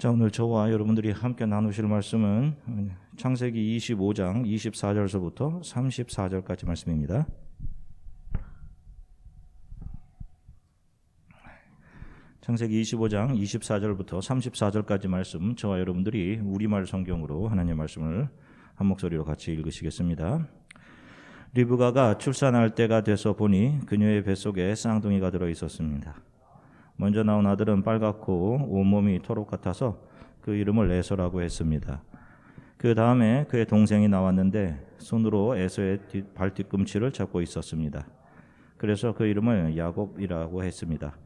자, 오늘 저와 여러분들이 함께 나누실 말씀은 창세기 25장 24절서부터 34절까지 말씀입니다. 창세기 25장 24절부터 34절까지 말씀 저와 여러분들이 우리말 성경으로 하나님의 말씀을 한 목소리로 같이 읽으시겠습니다. 리브가가 출산할 때가 돼서 보니 그녀의 뱃속에 쌍둥이가 들어 있었습니다. 먼저 나온 아들은 빨갛고 온몸이 토록 같아서 그 이름을 에서라고 했습니다. 그 다음에 그의 동생이 나왔는데 손으로 에서의 뒤- 발 뒤꿈치를 잡고 있었습니다. 그래서 그 이름을 야곱이라고 했습니다.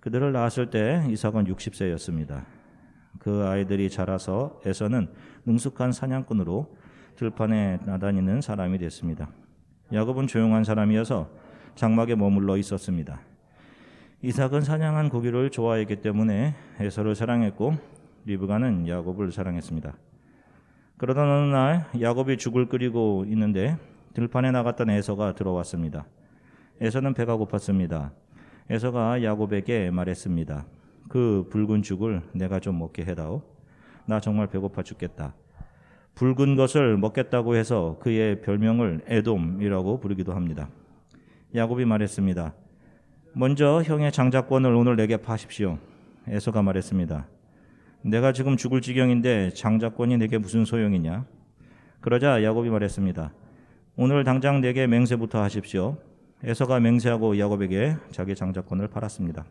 그들을 낳았을 때 이삭은 60세였습니다. 그 아이들이 자라서 에서는 능숙한 사냥꾼으로 들판에 나다니는 사람이 됐습니다. 야곱은 조용한 사람이어서 장막에 머물러 있었습니다. 이삭은 사냥한 고기를 좋아했기 때문에 에서를 사랑했고 리브가는 야곱을 사랑했습니다. 그러던 어느 날 야곱이 죽을 끓이고 있는데 들판에 나갔던 에서가 들어왔습니다. 에서는 배가 고팠습니다. 에서가 야곱에게 말했습니다. 그 붉은 죽을 내가 좀 먹게 해다오. 나 정말 배고파 죽겠다. 붉은 것을 먹겠다고 해서 그의 별명을 에돔이라고 부르기도 합니다. 야곱이 말했습니다. 먼저 형의 장자권을 오늘 내게 파십시오. 에서가 말했습니다. 내가 지금 죽을 지경인데 장자권이 내게 무슨 소용이냐? 그러자 야곱이 말했습니다. 오늘 당장 내게 맹세부터 하십시오. 에서가 맹세하고 야곱에게 자기 장자권을 팔았습니다.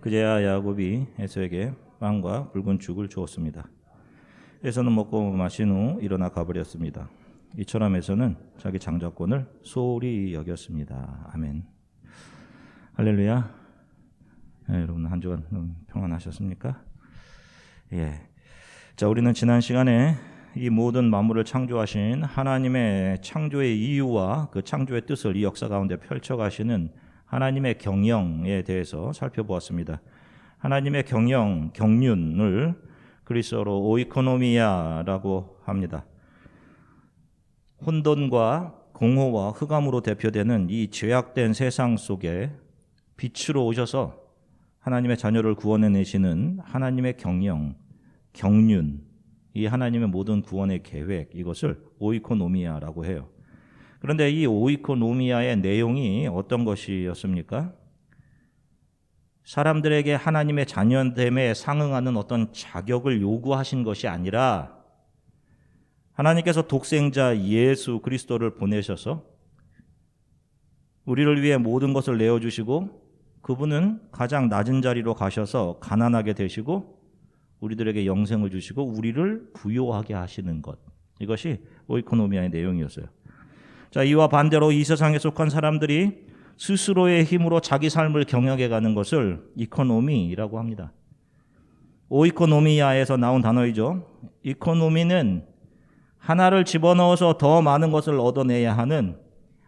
그제야 야곱이 에서에게 빵과 붉은 죽을 주었습니다. 에서는 먹고 마신 후 일어나 가버렸습니다. 이처럼 에서는 자기 장자권을 소홀히 여겼습니다. 아멘. 할렐루야. 네, 여러분 한 주간 음, 평안하셨습니까? 예. 자, 우리는 지난 시간에 이 모든 만물을 창조하신 하나님의 창조의 이유와 그 창조의 뜻을 이 역사 가운데 펼쳐가시는 하나님의 경영에 대해서 살펴보았습니다. 하나님의 경영, 경륜을 그리스어로 오이코노미아라고 합니다. 혼돈과 공허와 흑암으로 대표되는 이 죄악된 세상 속에 빛으로 오셔서 하나님의 자녀를 구원해 내시는 하나님의 경영, 경륜, 이 하나님의 모든 구원의 계획, 이것을 오이코노미아라고 해요. 그런데 이 오이코노미아의 내용이 어떤 것이었습니까? 사람들에게 하나님의 자녀됨에 상응하는 어떤 자격을 요구하신 것이 아니라 하나님께서 독생자 예수 그리스도를 보내셔서 우리를 위해 모든 것을 내어주시고 그분은 가장 낮은 자리로 가셔서 가난하게 되시고 우리들에게 영생을 주시고 우리를 부요하게 하시는 것. 이것이 오이코노미아의 내용이었어요. 자, 이와 반대로 이 세상에 속한 사람들이 스스로의 힘으로 자기 삶을 경영해 가는 것을 이코노미라고 합니다. 오이코노미아에서 나온 단어이죠. 이코노미는 하나를 집어넣어서 더 많은 것을 얻어내야 하는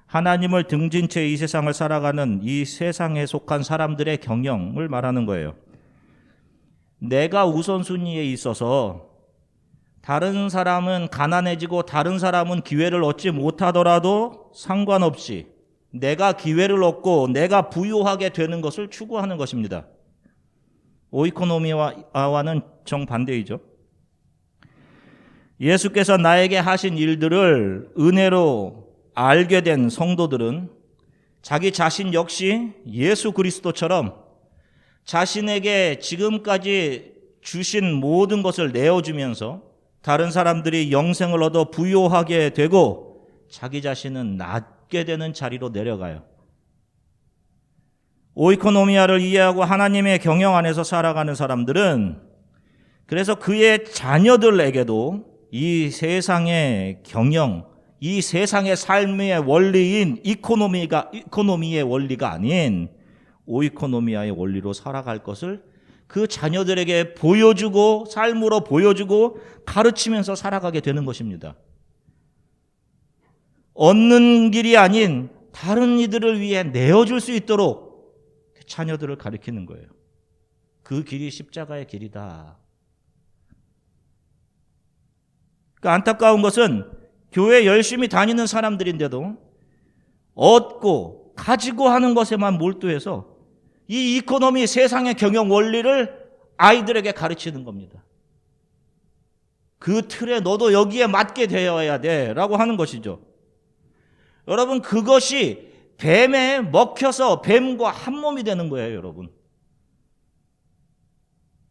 하나님을 등진 채 이 세상을 살아가는 이 세상에 속한 사람들의 경영을 말하는 거예요. 내가 우선순위에 있어서 다른 사람은 가난해지고 다른 사람은 기회를 얻지 못하더라도 상관없이 내가 기회를 얻고 내가 부유하게 되는 것을 추구하는 것입니다. 오이코노미와는 정반대이죠. 예수께서 나에게 하신 일들을 은혜로 알게 된 성도들은 자기 자신 역시 예수 그리스도처럼 자신에게 지금까지 주신 모든 것을 내어주면서 다른 사람들이 영생을 얻어 부요하게 되고 자기 자신은 낮게 되는 자리로 내려가요. 오이코노미아를 이해하고 하나님의 경영 안에서 살아가는 사람들은 그래서 그의 자녀들에게도 이 세상의 경영, 이 세상의 삶의 원리인 이코노미가 이코노미의 원리가 아닌 오이코노미아의 원리로 살아갈 것을 그 자녀들에게 보여주고 삶으로 보여주고 가르치면서 살아가게 되는 것입니다. 얻는 길이 아닌 다른 이들을 위해 내어줄 수 있도록 자녀들을 가르치는 거예요. 그 길이 십자가의 길이다. 그 안타까운 것은 교회 열심히 다니는 사람들인데도 얻고 가지고 하는 것에만 몰두해서 이 이코노미 세상의 경영 원리를 아이들에게 가르치는 겁니다. 그 틀에 너도 여기에 맞게 되어야 돼. 라고 하는 것이죠. 여러분, 그것이 뱀에 먹혀서 뱀과 한 몸이 되는 거예요, 여러분.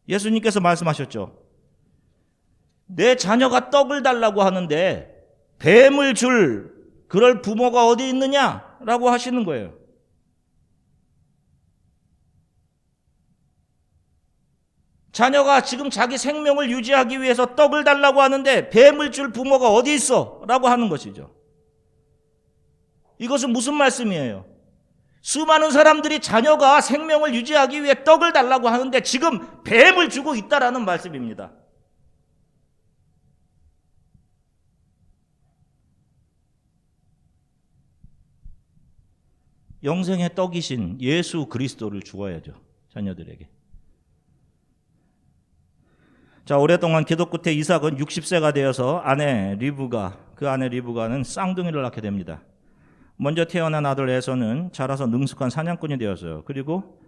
예수님께서 말씀하셨죠. 내 자녀가 떡을 달라고 하는데 뱀을 줄 그럴 부모가 어디 있느냐? 라고 하시는 거예요. 자녀가 지금 자기 생명을 유지하기 위해서 떡을 달라고 하는데 뱀을 줄 부모가 어디 있어? 라고 하는 것이죠. 이것은 무슨 말씀이에요? 수많은 사람들이 자녀가 생명을 유지하기 위해 떡을 달라고 하는데 지금 뱀을 주고 있다라는 말씀입니다. 영생의 떡이신 예수 그리스도를 주어야죠. 자녀들에게. 자, 오랫동안 기도 끝에 이삭은 60세가 되어서 아내 리브가, 그 아내 리브가는 쌍둥이를 낳게 됩니다. 먼저 태어난 아들 에서는 자라서 능숙한 사냥꾼이 되었어요. 그리고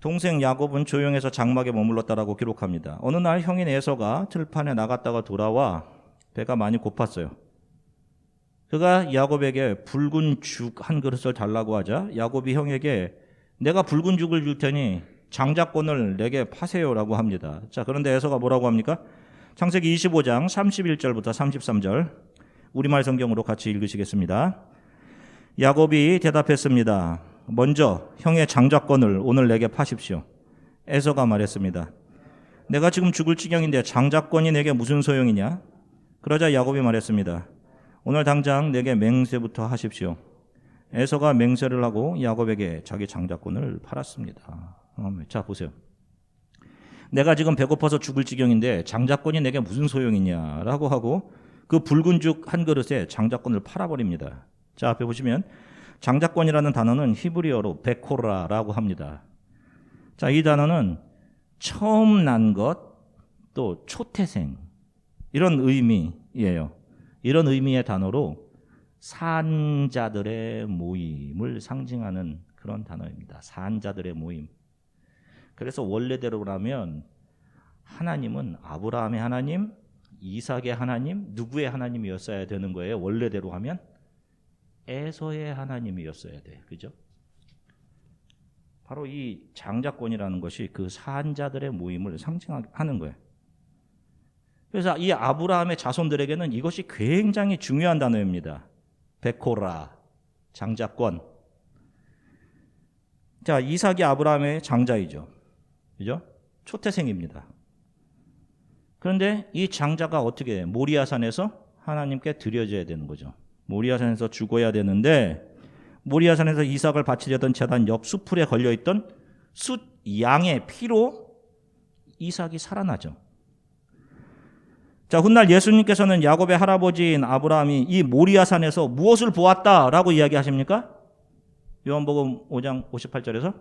동생 야곱은 조용해서 장막에 머물렀다라고 기록합니다. 어느 날 형인 에서가 들판에 나갔다가 돌아와 배가 많이 고팠어요. 그가 야곱에게 붉은 죽 한 그릇을 달라고 하자 야곱이 형에게 내가 붉은 죽을 줄 테니 장자권을 내게 파세요라고 합니다. 자, 그런데 에서가 뭐라고 합니까? 창세기 25장 31절부터 33절 우리말 성경으로 같이 읽으시겠습니다. 야곱이 대답했습니다. 먼저 형의 장자권을 오늘 내게 파십시오. 에서가 말했습니다. 내가 지금 죽을 지경인데 장자권이 내게 무슨 소용이냐? 그러자 야곱이 말했습니다. 오늘 당장 내게 맹세부터 하십시오. 에서가 맹세를 하고 야곱에게 자기 장자권을 팔았습니다. 자 보세요. 내가 지금 배고파서 죽을 지경인데 장자권이 내게 무슨 소용이냐라고 하고 그 붉은 죽 한 그릇에 장자권을 팔아버립니다. 자 앞에 보시면 장자권이라는 단어는 히브리어로 베코라라고 합니다. 자 이 단어는 처음 난 것 또 초태생 이런 의미예요. 이런 의미의 단어로 산자들의 모임을 상징하는 그런 단어입니다. 산자들의 모임. 그래서 원래대로라면 하나님은 아브라함의 하나님, 이삭의 하나님, 누구의 하나님이었어야 되는 거예요. 원래대로 하면 에서의 하나님이었어야 돼. 그죠? 바로 이 장자권이라는 것이 그 산자들의 모임을 상징하는 거예요. 그래서 이 아브라함의 자손들에게는 이것이 굉장히 중요한 단어입니다. 베코라, 장자권. 자, 이삭이 아브라함의 장자이죠. 그죠? 초태생입니다. 그런데 이 장자가 어떻게 모리아산에서 하나님께 드려져야 되는 거죠. 모리아산에서 죽어야 되는데 모리아산에서 이삭을 바치려던 재단 옆 수풀에 걸려 있던 숫 양의 피로 이삭이 살아나죠. 자, 훗날 예수님께서는 야곱의 할아버지인 아브라함이 이 모리아산에서 무엇을 보았다라고 이야기하십니까? 요한복음 5장 58절에서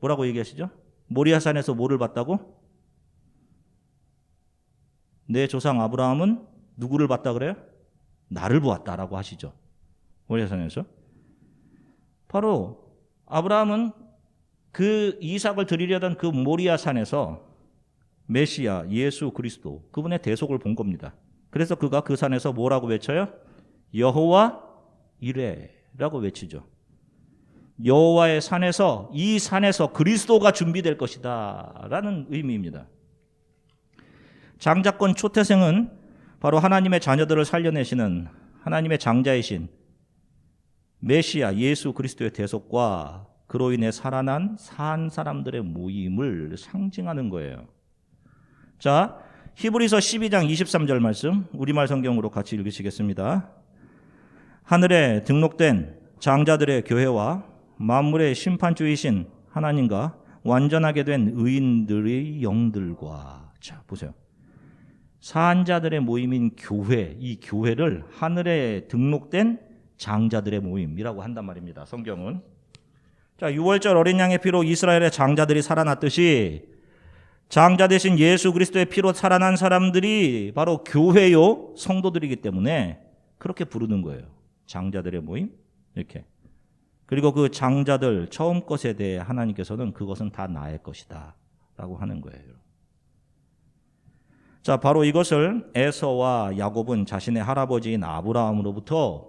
뭐라고 얘기하시죠? 모리아산에서 뭐를 봤다고? 내 조상 아브라함은 누구를 봤다 그래요? 나를 보았다라고 하시죠. 모리아산에서. 바로 아브라함은 그 이삭을 드리려던 그 모리아산에서 메시아 예수 그리스도 그분의 대속을 본 겁니다. 그래서 그가 그 산에서 뭐라고 외쳐요? 여호와 이레라고 외치죠. 여호와의 산에서 이 산에서 그리스도가 준비될 것이다라는 의미입니다. 장자권 초태생은 바로 하나님의 자녀들을 살려내시는 하나님의 장자이신 메시아 예수 그리스도의 대속과 그로 인해 살아난 산 사람들의 모임을 상징하는 거예요. 자, 히브리서 12장 23절 말씀 우리말 성경으로 같이 읽으시겠습니다. 하늘에 등록된 장자들의 교회와 만물의 심판주이신 하나님과 완전하게 된 의인들의 영들과 자, 보세요. 사한자들의 모임인 교회, 이 교회를 하늘에 등록된 장자들의 모임이라고 한단 말입니다. 성경은. 자, 6월절 어린 양의 피로 이스라엘의 장자들이 살아났듯이 장자 대신 예수 그리스도의 피로 살아난 사람들이 바로 교회요 성도들이기 때문에 그렇게 부르는 거예요. 장자들의 모임 이렇게. 그리고 그 장자들 처음 것에 대해 하나님께서는 그것은 다 나의 것이다. 라고 하는 거예요. 자, 바로 이것을 에서와 야곱은 자신의 할아버지인 아브라함으로부터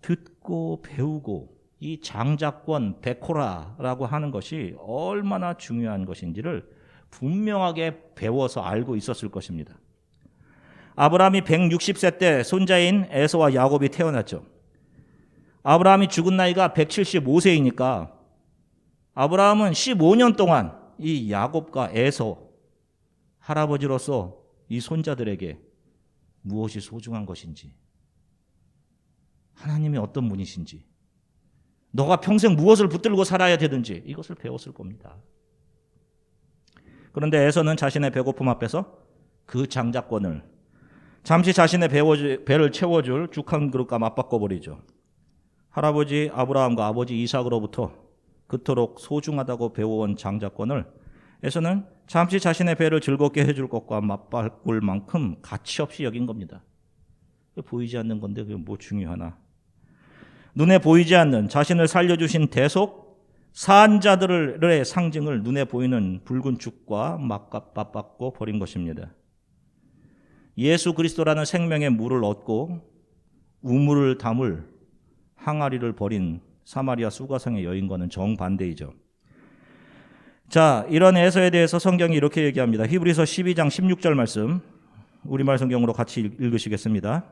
듣고 배우고 이 장자권 베코라라고 하는 것이 얼마나 중요한 것인지를 분명하게 배워서 알고 있었을 것입니다. 아브라함이 160세 때 손자인 에서와 야곱이 태어났죠. 아브라함이 죽은 나이가 175세이니까 아브라함은 15년 동안 이 야곱과 에서 할아버지로서 이 손자들에게 무엇이 소중한 것인지 하나님이 어떤 분이신지 너가 평생 무엇을 붙들고 살아야 되든지 이것을 배웠을 겁니다. 그런데 에서는 자신의 배고픔 앞에서 그 장자권을 잠시 자신의 배를 채워줄 죽 한 그릇과 맞바꿔 버리죠. 할아버지 아브라함과 아버지 이삭으로부터 그토록 소중하다고 배워온 장자권을 에서는 잠시 자신의 배를 즐겁게 해줄 것과 맞바꿀 만큼 가치 없이 여긴 겁니다. 보이지 않는 건데 그게 뭐 중요하나? 눈에 보이지 않는 자신을 살려주신 대속 산자들의 상징을 눈에 보이는 붉은 죽과 맞받고 버린 것입니다. 예수 그리스도라는 생명의 물을 얻고 우물을 담을 항아리를 버린 사마리아 수가성의 여인과는 정반대이죠. 자, 이런 에서에 대해서 성경이 이렇게 얘기합니다. 히브리서 12장 16절 말씀 우리말 성경으로 같이 읽으시겠습니다.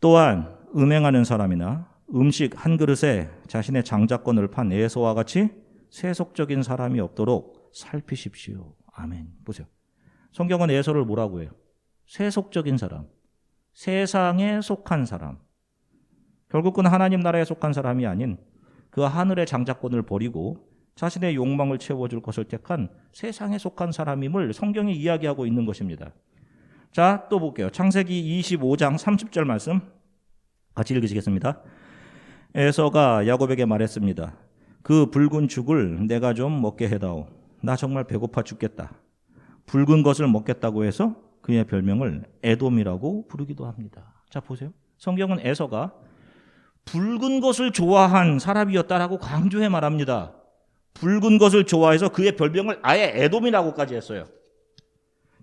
또한 음행하는 사람이나 음식 한 그릇에 자신의 장자권을 판 에서와 같이 세속적인 사람이 없도록 살피십시오. 아멘. 보세요. 성경은 에서를 뭐라고 해요? 세속적인 사람, 세상에 속한 사람. 결국은 하나님 나라에 속한 사람이 아닌 그 하늘의 장자권을 버리고 자신의 욕망을 채워줄 것을 택한 세상에 속한 사람임을 성경이 이야기하고 있는 것입니다. 자, 또 볼게요. 창세기 25장 30절 말씀 같이 읽으시겠습니다. 에서가 야곱에게 말했습니다. 그 붉은 죽을 내가 좀 먹게 해다오. 나 정말 배고파 죽겠다. 붉은 것을 먹겠다고 해서 그의 별명을 에돔이라고 부르기도 합니다. 자, 보세요. 성경은 에서가 붉은 것을 좋아한 사람이었다라고 강조해 말합니다. 붉은 것을 좋아해서 그의 별명을 아예 에돔이라고까지 했어요.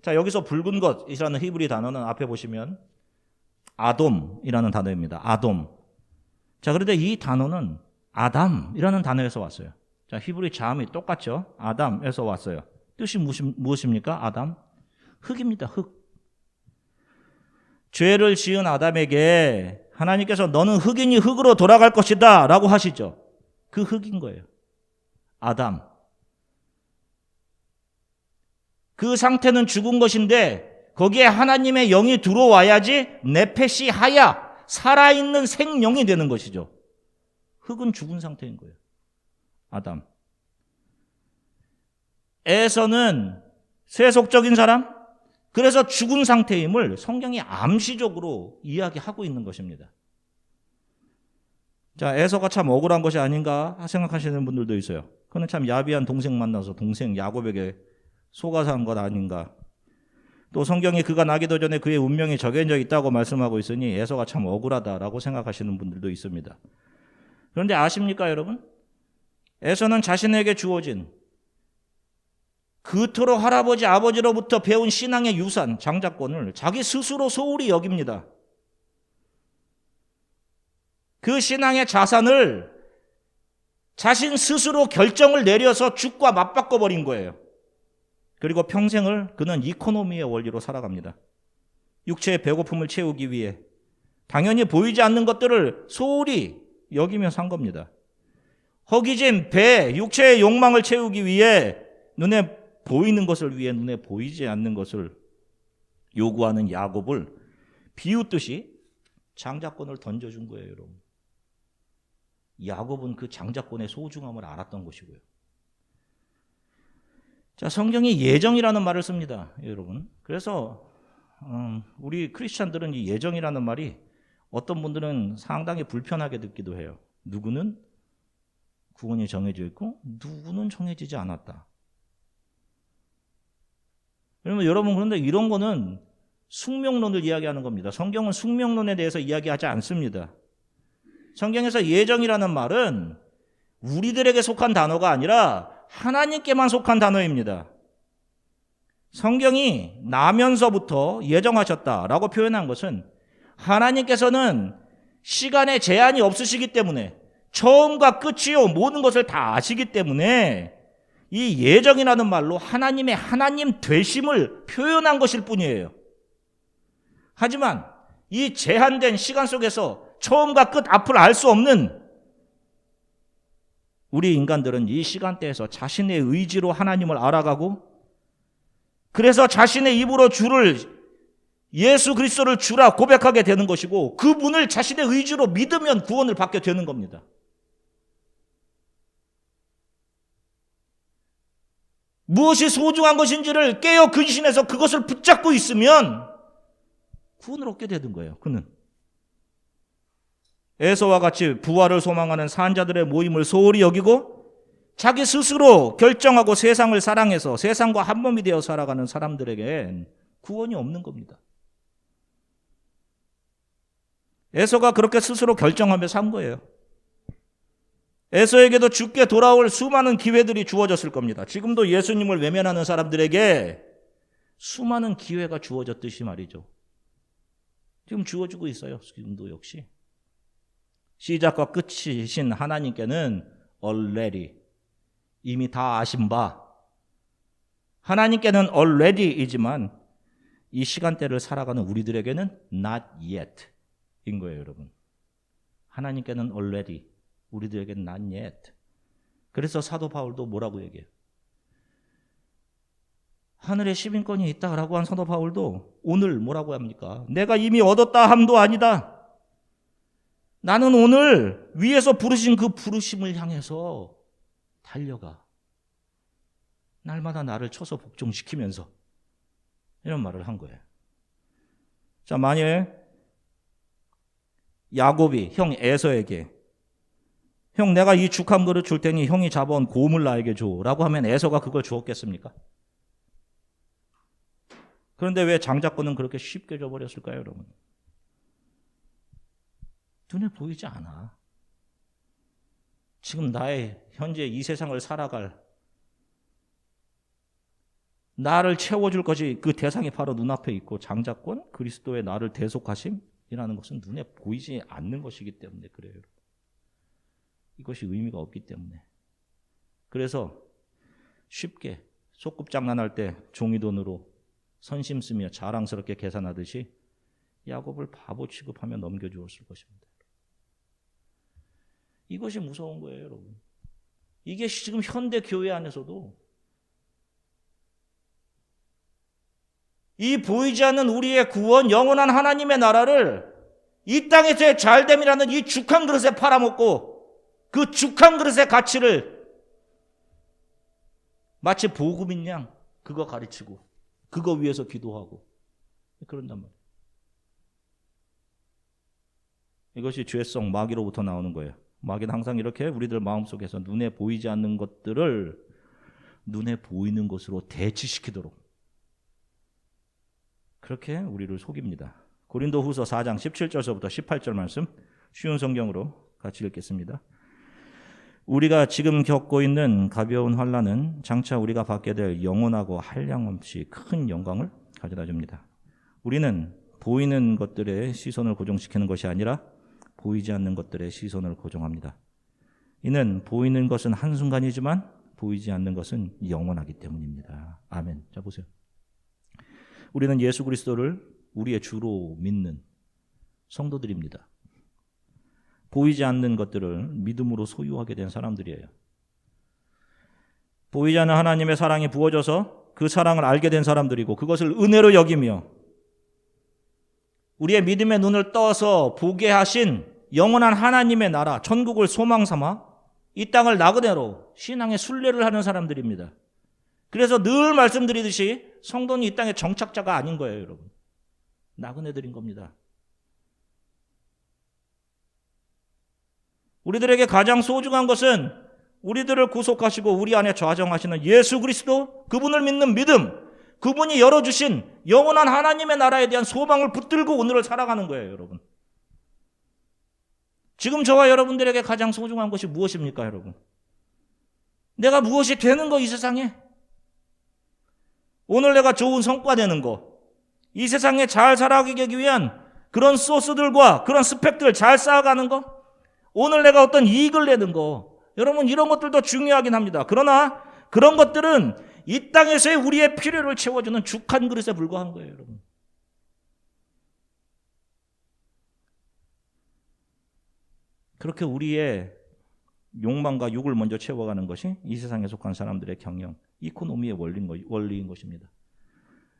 자, 여기서 붉은 것이라는 히브리 단어는 앞에 보시면 아돔이라는 단어입니다. 아돔. 자, 그런데 이 단어는 아담이라는 단어에서 왔어요. 자, 히브리 자음이 똑같죠? 아담에서 왔어요. 뜻이 무엇입니까? 아담? 흙입니다. 흙. 죄를 지은 아담에게 하나님께서 너는 흙이니 흙으로 돌아갈 것이다 라고 하시죠. 그 흙인 거예요. 아담. 그 상태는 죽은 것인데 거기에 하나님의 영이 들어와야지 네페시 하야 살아있는 생명이 되는 것이죠. 흙은 죽은 상태인 거예요. 아담. 에서는 세속적인 사람, 그래서 죽은 상태임을 성경이 암시적으로 이야기하고 있는 것입니다. 자, 에서가 참 억울한 것이 아닌가 생각하시는 분들도 있어요. 그는 참 야비한 동생 만나서 동생 야곱에게 속아서 한 것 아닌가. 또 성경이 그가 나기도 전에 그의 운명이 정해져 있다고 말씀하고 있으니 에서가 참 억울하다라고 생각하시는 분들도 있습니다. 그런데 아십니까, 여러분? 에서는 자신에게 주어진 그토록 할아버지, 아버지로부터 배운 신앙의 유산, 장자권을 자기 스스로 소홀히 여깁니다. 그 신앙의 자산을 자신 스스로 결정을 내려서 죽과 맞바꿔 버린 거예요. 그리고 평생을 그는 이코노미의 원리로 살아갑니다. 육체의 배고픔을 채우기 위해 당연히 보이지 않는 것들을 소홀히 여기며 산 겁니다. 허기진 배, 육체의 욕망을 채우기 위해 눈에 보이는 것을 위해 눈에 보이지 않는 것을 요구하는 야곱을 비웃듯이 장자권을 던져준 거예요, 여러분. 야곱은 그 장자권의 소중함을 알았던 것이고요. 자, 성경이 예정이라는 말을 씁니다, 여러분. 그래서 음, 우리 크리스찬들은 이 예정이라는 말이 어떤 분들은 상당히 불편하게 듣기도 해요. 누구는 구원이 정해져 있고 누구는 정해지지 않았다. 그러면 여러분 그런데 이런 거는 숙명론을 이야기하는 겁니다. 성경은 숙명론에 대해서 이야기하지 않습니다. 성경에서 예정이라는 말은 우리들에게 속한 단어가 아니라 하나님께만 속한 단어입니다. 성경이 나면서부터 예정하셨다라고 표현한 것은 하나님께서는 시간에 제한이 없으시기 때문에 처음과 끝이요 모든 것을 다 아시기 때문에 이 예정이라는 말로 하나님의 하나님 되심을 표현한 것일 뿐이에요. 하지만 이 제한된 시간 속에서 처음과 끝 앞을 알 수 없는 우리 인간들은 이 시간대에서 자신의 의지로 하나님을 알아가고 그래서 자신의 입으로 주를 예수 그리스도를 주라 고백하게 되는 것이고 그분을 자신의 의지로 믿으면 구원을 받게 되는 겁니다. 무엇이 소중한 것인지를 깨어 근신해서 그것을 붙잡고 있으면 구원을 얻게 되는 거예요. 그는 에서와 같이 부활을 소망하는 산자들의 모임을 소홀히 여기고 자기 스스로 결정하고 세상을 사랑해서 세상과 한 몸이 되어 살아가는 사람들에겐 구원이 없는 겁니다. 에서가 그렇게 스스로 결정하며 산 거예요. 에서에게도 죽게 돌아올 수많은 기회들이 주어졌을 겁니다. 지금도 예수님을 외면하는 사람들에게 수많은 기회가 주어졌듯이 말이죠. 지금 주어지고 있어요. 지금도 역시. 시작과 끝이신 하나님께는 already 이미 다 아신 바 하나님께는 already이지만 이 시간대를 살아가는 우리들에게는 not yet 인 거예요, 여러분. 하나님께는 already 우리들에게는 not yet. 그래서 사도 바울도 뭐라고 얘기해요? 하늘에 시민권이 있다라고 한 사도 바울도 오늘 뭐라고 합니까? 내가 이미 얻었다 함도 아니다. 나는 오늘 위에서 부르신 그 부르심을 향해서 달려가. 날마다 나를 쳐서 복종시키면서 이런 말을 한 거예요. 자, 만약에 야곱이 형 에서에게 형 내가 이 죽 한 그릇 줄 테니 형이 잡아온 곰을 나에게 줘라고 하면 에서가 그걸 주었겠습니까? 그런데 왜 장자권은 그렇게 쉽게 줘버렸을까요, 여러분? 눈에 보이지 않아. 지금 나의 현재 이 세상을 살아갈 나를 채워줄 것이 그 대상이 바로 눈앞에 있고 장자권 그리스도의 나를 대속하심이라는 것은 눈에 보이지 않는 것이기 때문에 그래요. 이것이 의미가 없기 때문에. 그래서 쉽게 소꿉장난할 때 종이돈으로 선심 쓰며 자랑스럽게 계산하듯이 야곱을 바보 취급하며 넘겨주었을 것입니다. 이것이 무서운 거예요, 여러분. 이게 지금 현대 교회 안에서도 이 보이지 않는 우리의 구원, 영원한 하나님의 나라를 이 땅에서의 잘됨이라는 이 죽한 그릇에 팔아먹고 그 죽한 그릇의 가치를 마치 복음인 양 그거 가르치고 그거 위해서 기도하고 그런단 말이에요. 이것이 죄성 마귀로부터 나오는 거예요. 마귀는 항상 이렇게 우리들 마음속에서 눈에 보이지 않는 것들을 눈에 보이는 것으로 대치시키도록 그렇게 우리를 속입니다. 고린도 후서 4장 17절서부터 18절 말씀 쉬운 성경으로 같이 읽겠습니다. 우리가 지금 겪고 있는 가벼운 환란은 장차 우리가 받게 될 영원하고 한량없이 큰 영광을 가져다 줍니다. 우리는 보이는 것들의 시선을 고정시키는 것이 아니라 보이지 않는 것들의 시선을 고정합니다. 이는 보이는 것은 한순간이지만 보이지 않는 것은 영원하기 때문입니다. 아멘. 자, 보세요. 우리는 예수 그리스도를 우리의 주로 믿는 성도들입니다. 보이지 않는 것들을 믿음으로 소유하게 된 사람들이에요. 보이지 않는 하나님의 사랑이 부어져서 그 사랑을 알게 된 사람들이고 그것을 은혜로 여기며 우리의 믿음의 눈을 떠서 보게 하신 영원한 하나님의 나라, 천국을 소망 삼아 이 땅을 나그네로 신앙의 순례를 하는 사람들입니다. 그래서 늘 말씀드리듯이 성도는 이 땅의 정착자가 아닌 거예요, 여러분. 나그네들인 겁니다. 우리들에게 가장 소중한 것은 우리들을 구속하시고 우리 안에 좌정하시는 예수 그리스도, 그분을 믿는 믿음, 그분이 열어주신 영원한 하나님의 나라에 대한 소망을 붙들고 오늘을 살아가는 거예요, 여러분. 지금 저와 여러분들에게 가장 소중한 것이 무엇입니까, 여러분? 내가 무엇이 되는 거 이 세상에? 오늘 내가 좋은 성과 내는 거. 이 세상에 잘 살아가기 위한 그런 소스들과 그런 스펙들 잘 쌓아가는 거. 오늘 내가 어떤 이익을 내는 거. 여러분 이런 것들도 중요하긴 합니다. 그러나 그런 것들은 이 땅에서의 우리의 필요를 채워주는 죽한 그릇에 불과한 거예요, 여러분. 그렇게 우리의 욕망과 욕을 먼저 채워가는 것이 이 세상에 속한 사람들의 경영, 이코노미의 원리인, 것입니다.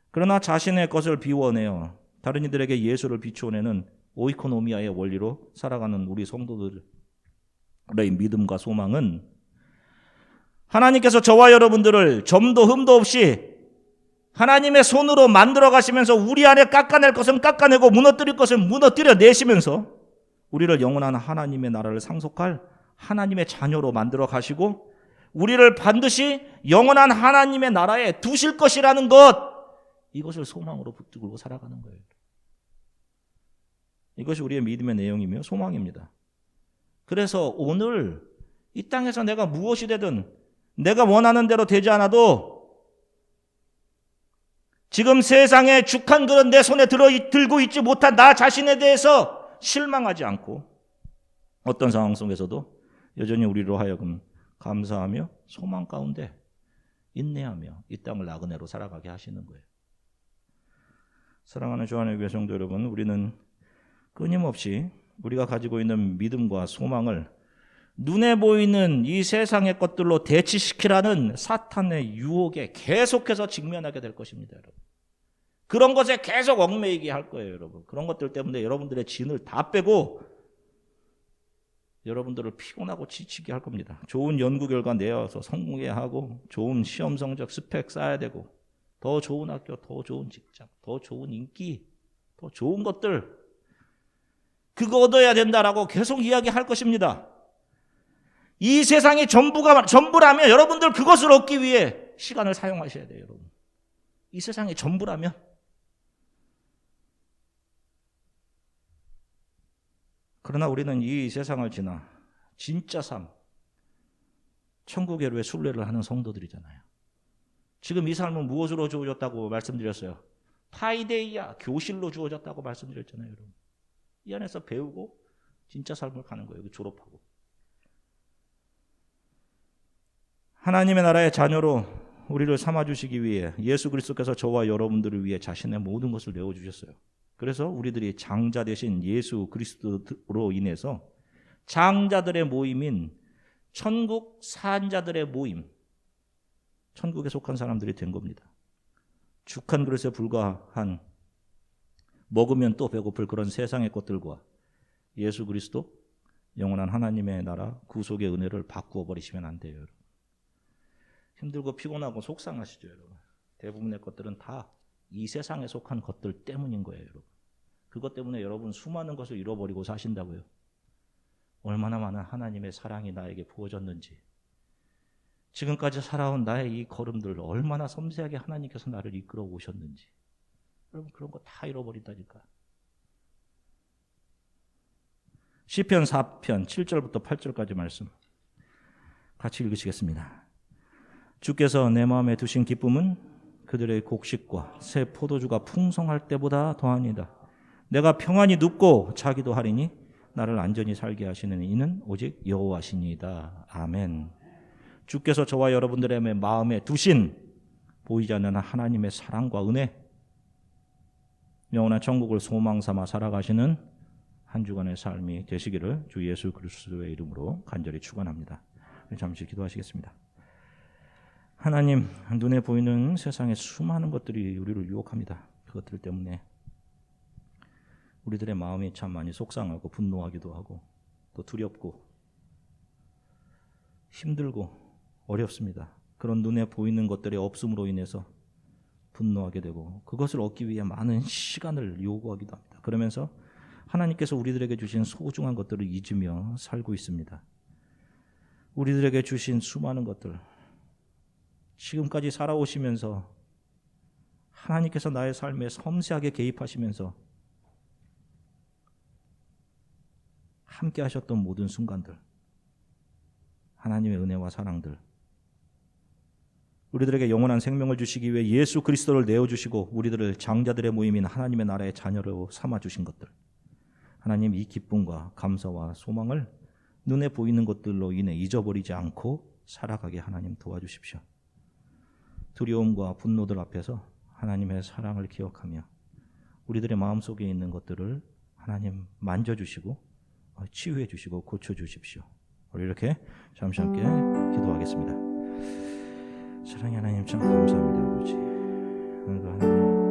그러나 자신의 것을 비워내어 다른 이들에게 예수를 비추어내는 오이코노미아의 원리로 살아가는 우리 성도들의 믿음과 소망은 하나님께서 저와 여러분들을 점도 흠도 없이 하나님의 손으로 만들어 가시면서 우리 안에 깎아낼 것은 깎아내고 무너뜨릴 것은 무너뜨려 내시면서 우리를 영원한 하나님의 나라를 상속할 하나님의 자녀로 만들어 가시고 우리를 반드시 영원한 하나님의 나라에 두실 것이라는 것 이것을 소망으로 붙들고 살아가는 거예요. 이것이 우리의 믿음의 내용이며 소망입니다. 그래서 오늘 이 땅에서 내가 무엇이 되든 내가 원하는 대로 되지 않아도 지금 세상에 죽한 그런 내 손에 들어 들고 있지 못한 나 자신에 대해서 실망하지 않고 어떤 상황 속에서도 여전히 우리로 하여금 감사하며 소망 가운데 인내하며 이 땅을 나그네로 살아가게 하시는 거예요. 사랑하는 조한의 교회 성도 여러분, 우리는 끊임없이 우리가 가지고 있는 믿음과 소망을 눈에 보이는 이 세상의 것들로 대치시키라는 사탄의 유혹에 계속해서 직면하게 될 것입니다, 여러분. 그런 것에 계속 얽매이게 할 거예요, 여러분. 그런 것들 때문에 여러분들의 진을 다 빼고 여러분들을 피곤하고 지치게 할 겁니다. 좋은 연구 결과 내어서 성공해야 하고 좋은 시험 성적 스펙 쌓아야 되고 더 좋은 학교, 더 좋은 직장, 더 좋은 인기, 더 좋은 것들 그거 얻어야 된다라고 계속 이야기할 것입니다. 이 세상이 전부가 전부라면 여러분들 그것을 얻기 위해 시간을 사용하셔야 돼요, 여러분. 이 세상이 전부라면 그러나 우리는 이 세상을 지나 진짜 삶, 천국의 왜 순례를 하는 성도들이잖아요. 지금 이 삶은 무엇으로 주어졌다고 말씀드렸어요? 파이데이야, 교실로 주어졌다고 말씀드렸잖아요, 여러분. 이 안에서 배우고 진짜 삶을 가는 거예요, 졸업하고. 하나님의 나라의 자녀로 우리를 삼아 주시기 위해 예수 그리스도께서 저와 여러분들을 위해 자신의 모든 것을 내어 주셨어요. 그래서 우리들이 장자 대신 예수 그리스도로 인해서 장자들의 모임인 천국 산자들의 모임, 천국에 속한 사람들이 된 겁니다. 죽한 그릇에 불과한 먹으면 또 배고플 그런 세상의 것들과 예수 그리스도 영원한 하나님의 나라 구속의 은혜를 바꾸어 버리시면 안 돼요, 여러분. 힘들고 피곤하고 속상하시죠, 여러분. 대부분의 것들은 다 이 세상에 속한 것들 때문인 거예요, 여러분. 그것 때문에 여러분 수많은 것을 잃어버리고 사신다고요. 얼마나 많은 하나님의 사랑이 나에게 부어졌는지. 지금까지 살아온 나의 이 걸음들 얼마나 섬세하게 하나님께서 나를 이끌어 오셨는지. 여러분 그런 거 다 잃어버린다니까. 시편 4편 7절부터 8절까지 말씀 같이 읽으시겠습니다. 주께서 내 마음에 두신 기쁨은 그들의 곡식과 새 포도주가 풍성할 때보다 더하니다. 내가 평안히 눕고 자기도 하리니 나를 안전히 살게 하시는 이는 오직 여호와시니이다. 아멘. 주께서 저와 여러분들의 마음에 두신 보이지 않는 하나님의 사랑과 은혜, 영원한 천국을 소망 삼아 살아가시는 한 주간의 삶이 되시기를 주 예수 그리스도의 이름으로 간절히 축원합니다. 잠시 기도하시겠습니다. 하나님 눈에 보이는 세상의 수많은 것들이 우리를 유혹합니다. 그것들 때문에 우리들의 마음이 참 많이 속상하고 분노하기도 하고 또 두렵고 힘들고 어렵습니다. 그런 눈에 보이는 것들의 없음으로 인해서 분노하게 되고 그것을 얻기 위해 많은 시간을 요구하기도 합니다. 그러면서 하나님께서 우리들에게 주신 소중한 것들을 잊으며 살고 있습니다. 우리들에게 주신 수많은 것들, 지금까지 살아오시면서 하나님께서 나의 삶에 섬세하게 개입하시면서 함께 하셨던 모든 순간들, 하나님의 은혜와 사랑들, 우리들에게 영원한 생명을 주시기 위해 예수 그리스도를 내어 주시고 우리들을 장자들의 모임인 하나님의 나라의 자녀로 삼아 주신 것들. 하나님 이 기쁨과 감사와 소망을 눈에 보이는 것들로 인해 잊어버리지 않고 살아가게 하나님 도와주십시오. 두려움과 분노들 앞에서 하나님의 사랑을 기억하며 우리들의 마음속에 있는 것들을 하나님 만져주시고 어, 치유해 주시고 고쳐 주십시오. 우리 이렇게 잠시 함께 기도하겠습니다. 사랑의 하나님 참 감사합니다, 아버지. 그러니까 하나님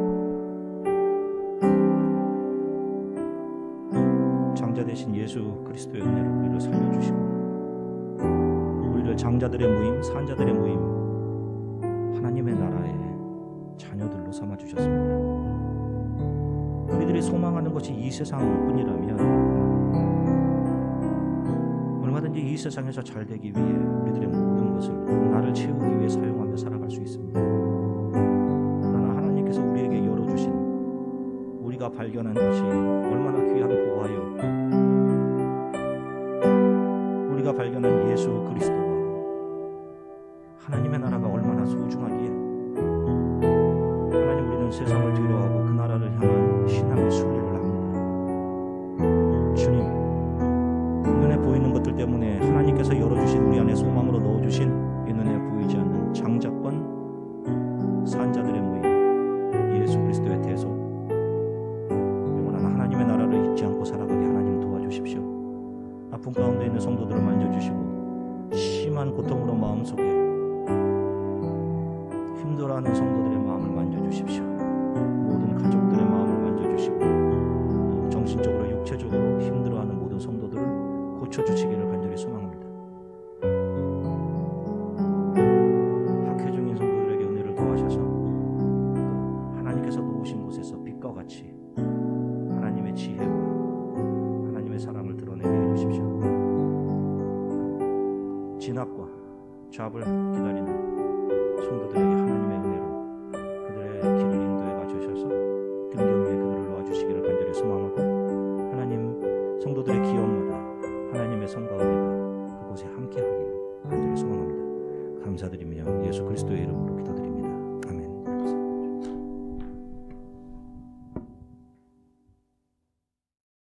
장자 되신 예수 그리스도의 은혜로 우리를 살려주시고 우리를 장자들의 모임, 산자들의 모임, 하나님의 나라의 자녀들로 삼아 주셨습니다. 우리들이 소망하는 것이 이 세상뿐이라면 얼마든지 이 세상에서 잘 되기 위해 우리들의 모든 것을 나를 채우기 위해 사용하며 살아갈 수 있습니다. 그러나 하나님께서 우리에게 열어주신 우리가 발견한 것이 얼마나 귀한 보화요. 우리가 발견한 예수 그리스도와 하나님의 나라가 소중하기에 하나님 우리는 세상을 뒤로하고 성도들의 마음을 만져주십시오. 모든 가족들의 마음을 만져주시고 또 정신적으로 육체적으로 힘들어하는 모든 성도들을 고쳐주시기를